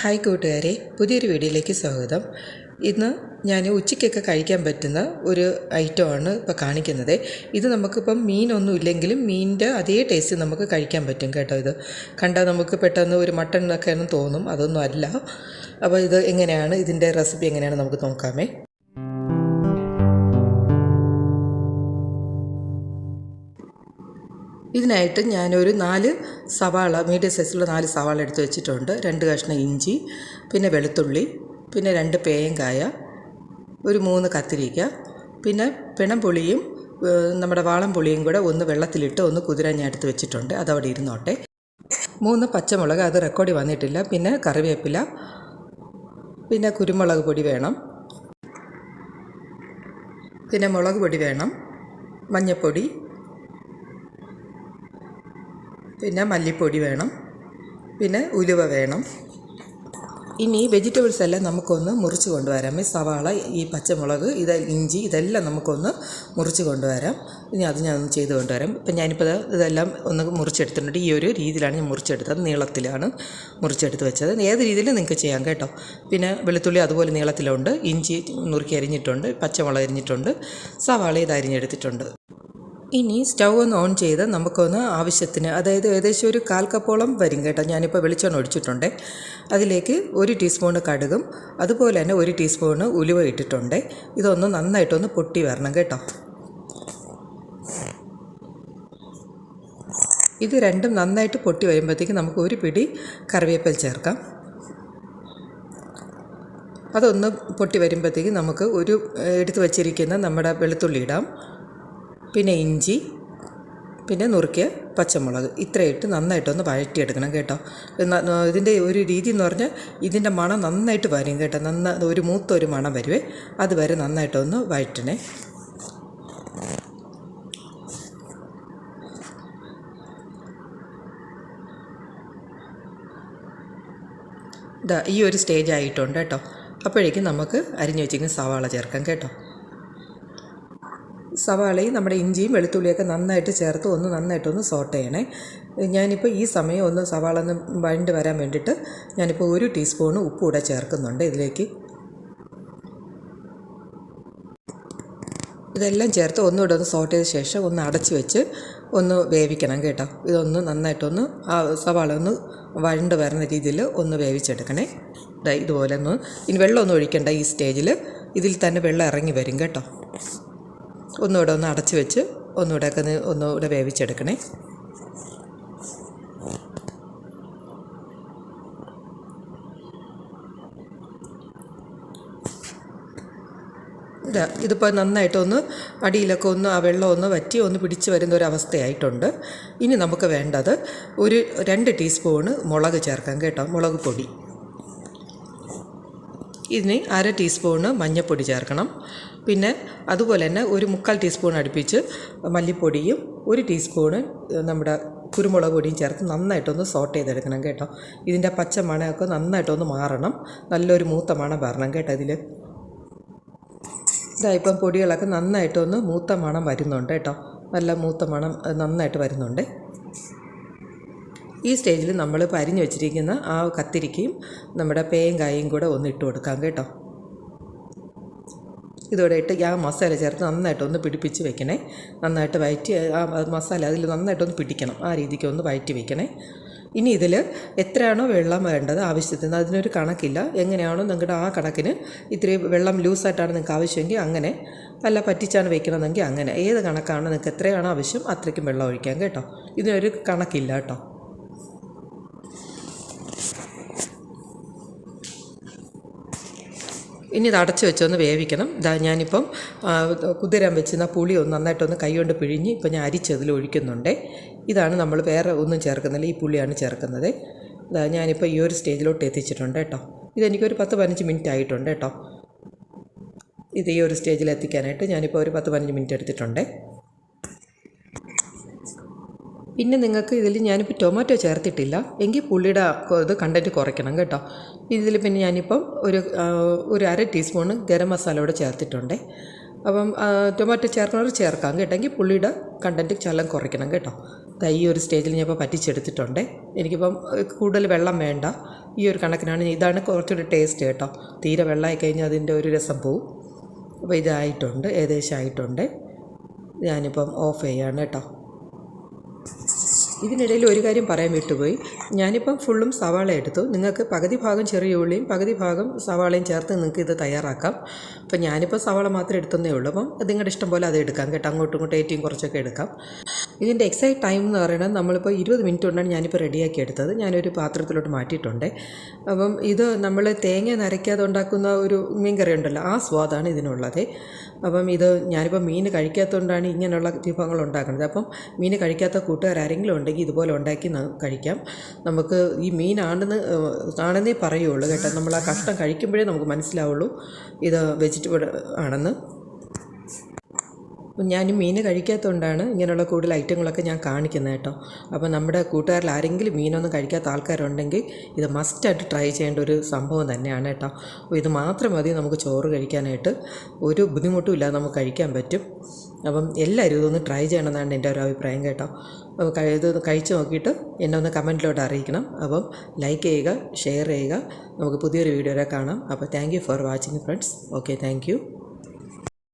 Hi കൂട്ടുകാരെ പുതിയൊരു വീഡിയോയിലേക്ക് സ്വാഗതം. ഇന്ന് ഞാൻ ഉച്ചയ്ക്കൊക്കെ കഴിക്കാൻ പറ്റുന്ന ഒരു ഐറ്റമാണ് ഇപ്പോൾ കാണിക്കുന്നത്. ഇത് നമുക്കിപ്പം മീനൊന്നും ഇല്ലെങ്കിലും മീനിന്റെ അതേ ടേസ്റ്റ് നമുക്ക് കഴിക്കാൻ പറ്റും കേട്ടോ ഇത്. കണ്ടാൽ നമുക്ക് പെട്ടെന്ന് ഒരു മട്ടൺ ഒക്കെയാണെന്ന് തോന്നും അതൊന്നും അല്ല. അപ്പോൾ ഇത് എങ്ങനെയാണ് ഇതിന്റെ റെസിപ്പി എങ്ങനെയാണ് നമുക്ക് നോക്കാമേ. ഇതിനായിട്ട് ഞാനൊരു നാല് സവാള മീഡിയം സൈസിലുള്ള നാല് സവാള എടുത്ത് വെച്ചിട്ടുണ്ട്. രണ്ട് കഷ്ണം ഇഞ്ചി പിന്നെ വെളുത്തുള്ളി പിന്നെ രണ്ട് പേയങ്കായ ഒരു മൂന്ന് കത്തിരിക്ക പിന്നെ പിണംപുളിയും നമ്മുടെ വാളം പുളിയും കൂടെ ഒന്ന് വെള്ളത്തിലിട്ട് ഒന്ന് കുതിരാൻ ഞാൻ എടുത്ത് വെച്ചിട്ടുണ്ട്. അതവിടെ ഇരുന്നോട്ടെ. മൂന്ന് പച്ചമുളക് അത് റെക്കോർഡ് വന്നിട്ടില്ല. പിന്നെ കറിവേപ്പില പിന്നെ കുരുമുളക് പൊടി വേണം. പിന്നെ മുളക് പൊടി വേണം. മഞ്ഞൾപ്പൊടി പിന്നെ മല്ലിപ്പൊടി വേണം. പിന്നെ ഉലുവ വേണം. ഇനി വെജിറ്റബിൾസ് എല്ലാം നമുക്കൊന്ന് മുറിച്ച് കൊണ്ടുവരാം. ഈ സവാള ഈ പച്ചമുളക് ഇത് ഇഞ്ചി ഇതെല്ലാം നമുക്കൊന്ന് മുറിച്ച് കൊണ്ടുവരാം. ഇനി അത് ഞാൻ ഒന്ന് ചെയ്ത് കൊണ്ടുവരാം. ഇപ്പം ഞാനിപ്പോൾ ഇതെല്ലാം ഒന്ന് മുറിച്ചെടുത്തിട്ടുണ്ട്. ഈ ഒരു രീതിയിലാണ് ഞാൻ മുറിച്ചെടുത്തത്. നീളത്തിലാണ് മുറിച്ചെടുത്ത് വെച്ചത്. ഏത് രീതിയിൽ നിങ്ങൾക്ക് ചെയ്യാം കേട്ടോ. പിന്നെ വെളുത്തുള്ളി അതുപോലെ നീളത്തിലുണ്ട്. ഇഞ്ചി നുറുക്കി അരിഞ്ഞിട്ടുണ്ട്. പച്ചമുളക് അരിഞ്ഞിട്ടുണ്ട്. സവാള ഇത് അരിഞ്ഞെടുത്തിട്ടുണ്ട്. ഇനി സ്റ്റൗ ഒന്ന് ഓൺ ചെയ്ത് നമുക്കൊന്ന് ആവശ്യത്തിന് അതായത് ഏകദേശം ഒരു കാൽ കപ്പോളം വരും കേട്ടോ. ഞാനിപ്പോൾ വെളിച്ചെണ്ണ ഒഴിച്ചിട്ടുണ്ട്. അതിലേക്ക് ഒരു ടീസ്പൂണ് കടുകും അതുപോലെ തന്നെ ഒരു ടീസ്പൂണ് ഉലുവ ഇട്ടിട്ടുണ്ട്. ഇതൊന്ന് നന്നായിട്ടൊന്ന് പൊട്ടി വരണം കേട്ടോ. ഇത് രണ്ടും നന്നായിട്ട് പൊട്ടി വരുമ്പോഴത്തേക്ക് നമുക്ക് ഒരു പിടി കറിവേപ്പില ചേർക്കാം. അതൊന്ന് പൊട്ടി വരുമ്പോഴത്തേക്ക് നമുക്ക് ഒരു എടുത്തു എടുത്ത് വച്ചിരിക്കുന്ന നമ്മുടെ വെളുത്തുള്ളി ഇടാം. പിന്നെ ഇഞ്ചി പിന്നെ നുറുക്കിയ പച്ചമുളക്. ഇത്രയിട്ട് നന്നായിട്ടൊന്ന് വഴറ്റിയെടുക്കണം കേട്ടോ. ഇതിന്റെ ഒരു രീതി എന്ന് പറഞ്ഞാൽ ഇതിന്റെ മണം നന്നായിട്ട് വരും കേട്ടോ. നന്ന ഒരു മൂത്ത ഒരു മണം വരുവേ. അതുവരെ നന്നായിട്ടൊന്ന് വഴറ്റണേ. ഈ ഒരു സ്റ്റേജ് ആയിട്ടുണ്ട് കേട്ടോ. അപ്പോഴേക്കും നമുക്ക് അരിഞ്ഞു വെച്ചിരിക്കുന്ന സവാള ചേർക്കാം കേട്ടോ. സവാളയും നമ്മുടെ ഇഞ്ചിയും വെളുത്തുള്ളിയൊക്കെ നന്നായിട്ട് ചേർത്ത് ഒന്ന് നന്നായിട്ടൊന്ന് സോട്ട് ചെയ്യണേ. ഞാനിപ്പോൾ ഈ സമയം ഒന്ന് സവാള ഒന്ന് വഴണ്ട് വരാൻ വേണ്ടിയിട്ട് ഞാനിപ്പോൾ ഒരു ടീസ്പൂണ് ഉപ്പ് കൂടെ ചേർക്കുന്നുണ്ട് ഇതിലേക്ക്. ഇതെല്ലാം ചേർത്ത് ഒന്നുകൂടെ ഒന്ന് സോട്ട് ചെയ്ത ശേഷം ഒന്ന് അടച്ച് വെച്ച് ഒന്ന് വേവിക്കണം കേട്ടോ. ഇതൊന്ന് നന്നായിട്ടൊന്ന് ആ സവാള ഒന്ന് വഴണ്ട് വരുന്ന രീതിയിൽ ഒന്ന് വേവിച്ചെടുക്കണേ. ഇതുപോലെ ഒന്ന് ഇനി വെള്ളമൊന്നും ഒഴിക്കണ്ട ഈ സ്റ്റേജിൽ ഇതിൽ തന്നെ വെള്ളം ഇറങ്ങി വരും കേട്ടോ. ഒന്നുകൂടെ ഒന്ന് അടച്ച് വെച്ച് ഒന്നുകൂടെ ഒക്കെ ഒന്ന് ഒന്നുകൂടെ വേവിച്ചെടുക്കണേ. ഇതാ ഇതിപ്പോൾ നന്നായിട്ടൊന്ന് അടിയിലൊക്കെ ഒന്ന് ആ വെള്ളം ഒന്ന് വറ്റി ഒന്ന് പിടിച്ച് വരുന്ന ഒരു അവസ്ഥയായിട്ടുണ്ട്. ഇനി നമുക്ക് വേണ്ടത് ഒരു രണ്ട് ടീസ്പൂണ് മുളക് ചേർക്കാം കേട്ടോ മുളക് പൊടി. ഇതിന് അര ടീസ്പൂണ് മഞ്ഞൾപ്പൊടി ചേർക്കണം. പിന്നെ അതുപോലെ തന്നെ ഒരു മുക്കാൽ ടീസ്പൂൺ അടുപ്പിച്ച് മല്ലിപ്പൊടിയും ഒരു ടീസ്പൂണ് നമ്മുടെ കുരുമുളക് പൊടിയും ചേർത്ത് നന്നായിട്ടൊന്ന് സോട്ട് ചെയ്തെടുക്കണം കേട്ടോ. ഇതിന്റെ പച്ച മണമൊക്കെ നന്നായിട്ടൊന്ന് മാറണം. നല്ലൊരു മൂത്ത മണം വരണം കേട്ടോ ഇതിൽ ഇതാ ഇപ്പം പൊടികളൊക്കെ നന്നായിട്ടൊന്ന് മൂത്ത മണം വരുന്നുണ്ട് കേട്ടോ. നല്ല മൂത്ത മണം നന്നായിട്ട് വരുന്നുണ്ട്. ഈ സ്റ്റേജിൽ നമ്മൾ പരിഞ്ഞു വെച്ചിരിക്കുന്ന ആ കത്തിരിക്കയും നമ്മുടെ പേയും കായും കൂടെ ഒന്ന് ഇട്ട് കൊടുക്കാം കേട്ടോ. ഇതോടെ ഇട്ട് ആ മസാല ചേർത്ത് നന്നായിട്ടൊന്ന് പിടിപ്പിച്ച് വെക്കണേ. നന്നായിട്ട് വയറ്റി ആ മസാല അതിൽ നന്നായിട്ടൊന്ന് പിടിക്കണം. ആ രീതിക്ക് ഒന്ന് വയറ്റി വെക്കണേ. ഇനി ഇതിൽ എത്രയാണോ വെള്ളം വേണ്ടത് ആവശ്യത്തിന് അതിനൊരു കണക്കില്ല. എങ്ങനെയാണോ നിങ്ങളുടെ ആ കണക്കിന് ഇത്തിരി വെള്ളം ലൂസായിട്ടാണ് നിങ്ങൾക്ക് ആവശ്യമെങ്കിൽ അങ്ങനെ അല്ല പറ്റിച്ചാണ് വെക്കണമെന്നെങ്കിൽ അങ്ങനെ. ഏത് കണക്കാണോ നിങ്ങൾക്ക് എത്രയാണോ ആവശ്യം അത്രയ്ക്കും വെള്ളം ഒഴിക്കാം കേട്ടോ. ഇതിനൊരു കണക്കില്ല കേട്ടോ. ഇനി ഇത് അടച്ചു വെച്ചൊന്ന് വേവിക്കണം. ഇതാ ഞാനിപ്പം കുതിരാൻ വെച്ചിരുന്ന പുളി ഒന്ന് നന്നായിട്ടൊന്ന് കൈകൊണ്ട് പിഴിഞ്ഞ് ഇപ്പം ഞാൻ അരിച്ചതിൽ ഒഴിക്കുന്നുണ്ട്. ഇതാണ് നമ്മൾ വേറെ ഒന്നും ചേർക്കുന്നില്ല ഈ പുളിയാണ് ചേർക്കുന്നത്. ഇതാ ഞാനിപ്പോൾ ഈ ഒരു സ്റ്റേജിലോട്ട് എത്തിച്ചിട്ടുണ്ട് കേട്ടോ. ഇതെനിക്കൊരു പത്ത് പതിനഞ്ച് മിനിറ്റ് ആയിട്ടുണ്ട് കേട്ടോ. ഇത് ഈ ഒരു സ്റ്റേജിൽ എത്തിക്കാനായിട്ട് ഞാനിപ്പോൾ ഒരു പത്ത് പതിനഞ്ച് മിനിറ്റ് എടുത്തിട്ടുണ്ട്. പിന്നെ നിങ്ങൾക്ക് ഇതിൽ ഞാനിപ്പോൾ ടൊമാറ്റോ ചേർത്തിട്ടില്ല. എങ്കിൽ പുള്ളിയുടെ ഇത് കണ്ടന്റ് കുറയ്ക്കണം കേട്ടോ. ഇതിൽ പിന്നെ ഞാനിപ്പം ഒരു ഒരു അര ടീസ്പൂണ് ഗരം മസാല കൂടെ ചേർത്തിട്ടുണ്ട്. അപ്പം ടൊമാറ്റോ ചേർക്കണവർ ചേർക്കാം കേട്ടോ. എങ്കിൽ പുള്ളിയുടെ കണ്ടന്റ് ചെല്ലം കുറയ്ക്കണം കേട്ടോ. ഈ ഒരു സ്റ്റേജിൽ ഞാൻ ഇപ്പോൾ പറ്റിച്ചെടുത്തിട്ടുണ്ട്. എനിക്കിപ്പം കൂടുതൽ വെള്ളം വേണ്ട. ഈ ഒരു കണക്കിനാണ് ഇതാണ് കുറച്ചുകൂടി ടേസ്റ്റ് കേട്ടോ. തീരെ വെള്ളമായി കഴിഞ്ഞാൽ അതിന്റെ ഒരു രസം പോവും. അപ്പോൾ ഇതായിട്ടുണ്ട് ഏകദേശം ആയിട്ടുണ്ട്. ഞാനിപ്പം ഓഫ് ചെയ്യാണ് കേട്ടോ. ഇതിനിടയിൽ ഒരു കാര്യം പറയാൻ വിട്ടുപോയി. ഞാനിപ്പം ഫുള്ളും സവാള എടുത്തു. നിങ്ങൾക്ക് പകുതി ഭാഗം ചെറിയ ഉള്ളിയും പകുതി ഭാഗം സവാളയും ചേർത്ത് നിങ്ങൾക്ക് ഇത് തയ്യാറാക്കാം. അപ്പം ഞാനിപ്പോൾ സവാള മാത്രമേ എടുത്തതേ ഉള്ളൂ. അപ്പം നിങ്ങളുടെ ഇഷ്ടം പോലെ അത് എടുക്കാം കേട്ടോ. അങ്ങോട്ടും ഇങ്ങോട്ടും ഏറ്റവും കുറച്ചൊക്കെ എടുക്കാം. ഇതിന്റെ എക്സൈറ്റ് ടൈം എന്ന് പറയുന്നത് നമ്മളിപ്പോൾ ഇരുപത് മിനിറ്റ് കൊണ്ടാണ് ഞാനിപ്പോൾ റെഡിയാക്കി എടുത്തത്. ഞാനൊരു പാത്രത്തിലോട്ട് മാറ്റിയിട്ടുണ്ട്. അപ്പം ഇത് നമ്മൾ തേങ്ങ നരയ്ക്കാതെ ഉണ്ടാക്കുന്ന ഒരു മീൻ കറി ഉണ്ടല്ലോ ആ സ്വാദാണ് ഇതിനുള്ളത്. അപ്പം ഇത് ഞാനിപ്പോൾ മീൻ കഴിക്കാത്തതുകൊണ്ടാണ് ഇങ്ങനെയുള്ള വിഭവങ്ങൾ ഉണ്ടാക്കുന്നത്. അപ്പം മീൻ കഴിക്കാത്ത കൂട്ടുകാരെങ്കിലും ഉണ്ടെങ്കിൽ ഇതുപോലെ ഉണ്ടാക്കി കഴിക്കാം. നമുക്ക് ഈ മീനാണെന്ന് ആണെന്നേ പറയുള്ളൂ കേട്ടോ. നമ്മൾ ആ കഷ്ണം കഴിക്കുമ്പോഴേ നമുക്ക് മനസ്സിലാവുള്ളൂ ഇത് വെജിറ്റബിൾ ആണെന്ന്. ഞാൻ മീൻ കഴിക്കാത്തതുകൊണ്ടാണ് ഇങ്ങനെയുള്ള കൂടുതൽ ഐറ്റങ്ങളൊക്കെ ഞാൻ കാണിക്കുന്നത് കേട്ടോ. അപ്പോൾ നമ്മുടെ കൂട്ടുകാരിൽ ആരെങ്കിലും മീനൊന്നും കഴിക്കാത്ത ആൾക്കാരുണ്ടെങ്കിൽ ഇത് മസ്റ്റായിട്ട് ട്രൈ ചെയ്യേണ്ട ഒരു സംഭവം തന്നെയാണ് കേട്ടോ. അപ്പോൾ ഇത് മാത്രം മതി നമുക്ക് ചോറ് കഴിക്കാനായിട്ട്. ഒരു ബുദ്ധിമുട്ടും ഇല്ലാതെ നമുക്ക് കഴിക്കാൻ പറ്റും. അപ്പം എല്ലാവരും ഇതൊന്ന് ട്രൈ ചെയ്യണമെന്നാണ് എന്റെ ഒരു അഭിപ്രായം കേട്ടോ. ഇത് കഴിച്ച് നോക്കിയിട്ട് എന്നെ ഒന്ന് കമന്റിലോട്ട് അറിയിക്കണം. അപ്പം ലൈക്ക് ചെയ്യുക ഷെയർ ചെയ്യുക. നമുക്ക് പുതിയൊരു വീഡിയോയിൽ കാണാം. അപ്പോൾ thank you for watching friends. Okay thank you.